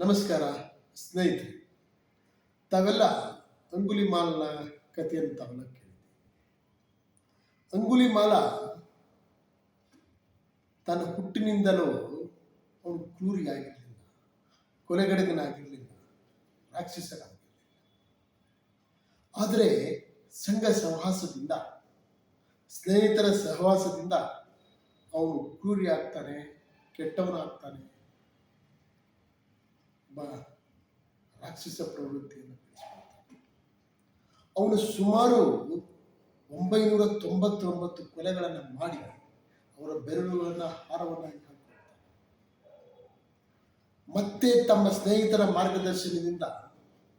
ನಮಸ್ಕಾರ, ಸ್ನೇಹಿತರೆ. ತಾವೆಲ್ಲ ಅಂಗುಲಿಮಾಲ್ನ ಕಥೆಯನ್ನು ತಾವೆಲ್ಲ ಅಂಗುಲಿ ಮಾಲ ತನ್ನ ಹುಟ್ಟಿನಿಂದಲೂ ಅವನು ಕ್ರೂರಿಯಾಗಿರಲಿಲ್ಲ ಕೊಲೆಗಡಗನಾಗಿರಲಿಲ್ಲ, ರಾಕ್ಷಸನಾಗಿರಲಿಲ್ಲ. ಆದರೆ ಸಂಘ ಸಹವಾಸದಿಂದ, ಸ್ನೇಹಿತರ ಸಹವಾಸದಿಂದ ಅವನು ಕ್ರೂರಿ ಆಗ್ತಾನೆ, ಕೆಟ್ಟವನಾಗ್ತಾನೆ ಒಬ್ಬ ರಾಕ್ಷಸ ಪ್ರವೃತ್ತಿಯನ್ನು ಬೆಳೆಸಿಕೊಳ್ತಾನೆ ಅವನು ಸುಮಾರು ಒಂಬೈನೂರ ತೊಂಬತ್ತೊಂಬತ್ತು ಕೊಲೆಗಳನ್ನು ಮಾಡಿ ಅವರ ಬೆರಳುಗಳನ್ನು ಹಾರವನ್ನಾಗಿ ಹಾಕಿಕೊಳ್ತಾನೆ ಮತ್ತೆ ತಮ್ಮ ಸ್ನೇಹಿತರ ಮಾರ್ಗದರ್ಶನದಿಂದ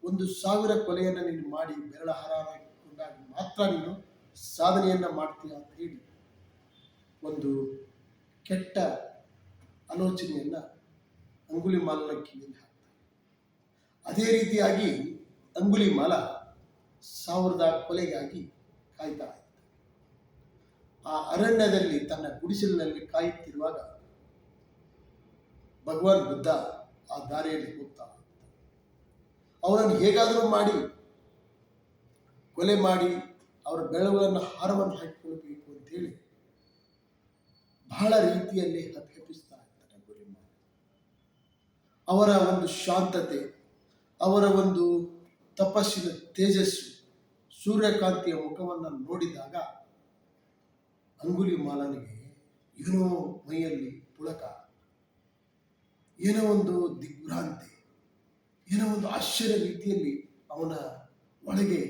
ಒಂದು ಸಾವಿರ ಕೊಲೆಯನ್ನು ನೀನು ಮಾಡಿ ಬೆರಳ ಹಾಕಿಕೊಂಡಾಗ ಮಾತ್ರ ನೀನು ಸಾಧನೆಯನ್ನು ಮಾಡ್ತೀಯ ಅಂತ ಹೇಳಿ ಒಂದು ಕೆಟ್ಟ ಆಲೋಚನೆಯನ್ನು ಅಂಗುಲಿ ಕಿವಿಯಲ್ಲಿ ಹಾಕ್ತಾರೆ ಅದೇ ರೀತಿಯಾಗಿ ಅಂಗುಲಿ ಮಾಲ ಸಾವಿರದ ಕೊಲೆಗಾಗಿ ಕಾಯ್ತಾ ಇದ್ದ ಆ ಅರಣ್ಯದಲ್ಲಿ ತನ್ನ ಗುಡಿಸಲಿನಲ್ಲಿ ಕಾಯುತ್ತಿರುವಾಗ ಭಗವಾನ್ ಬುದ್ಧ ಆ ದಾರಿಯಲ್ಲಿ ಹೋಗ್ತಾ ಅವರನ್ನು ಹೇಗಾದರೂ ಮಾಡಿ ಕೊಲೆ ಮಾಡಿ ಅವರ ಬೆಳಗಳನ್ನು ಹಾರವನ್ನು ಹಾಕಿಕೊಳ್ಬೇಕು ಅಂತೇಳಿ ಬಹಳ ರೀತಿಯಲ್ಲಿ ಹಪ್ಪಿಸ್ತಾ ಇರ್ತಾರೆ ಅವರ ಒಂದು ಶಾಂತತೆ ಅವರ ಒಂದು ತಪಸ್ಸಿನ ತೇಜಸ್ಸು ಸೂರ್ಯಕಾಂತಿಯ ಮುಖವನ್ನು ನೋಡಿದಾಗ ಅಂಗುಲಿ ಮಾಲನಿಗೆ ಏನೋ ಮೈಯಲ್ಲಿ ಪುಳಕ, ಏನೋ ಒಂದು ದಿಗ್ಭ್ರಾಂತಿ, ಏನೋ ಒಂದು ಆಶ್ಚರ್ಯ ರೀತಿಯಲ್ಲಿ ಅವನ ಒಳಗೆ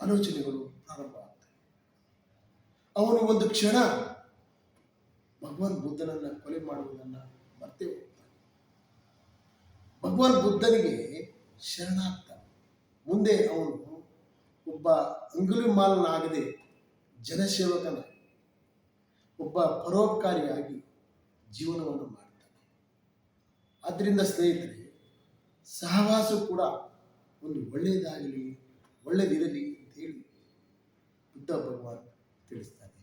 ಆಲೋಚನೆಗಳು ಪ್ರಾರಂಭ ಆಗ್ತವೆ. ಅವನು ಒಂದು ಕ್ಷಣ ಭಗವಾನ್ ಬುದ್ಧನನ್ನ ಕೊಲೆ ಮಾಡುವುದನ್ನು ಮರ್ತೇ ಭಗವಾನ್ ಬುದ್ಧನಿಗೆ ಶರಣಾಗ್ತಾನೆ. ಮುಂದೆ ಅವನು ಒಬ್ಬ ಅಂಗುಲಿಮಾಲನಾಗದೆ ಜನಸೇವಕನ ಒಬ್ಬ ಪರೋಪಕಾರಿಯಾಗಿ ಜೀವನವನ್ನು ಮಾಡ್ತಾನೆ. ಆದ್ದರಿಂದ ಸ್ನೇಹಿತರೆ, ಸಹವಾಸ ಕೂಡ ಒಂದು ಒಳ್ಳೆಯದಾಗಲಿ ಒಳ್ಳೆಯದಿರಲಿ ಅಂತ ಹೇಳಿ ಬುದ್ಧ ಭಗವಾನ್ ತಿಳಿಸ್ತಾರೆ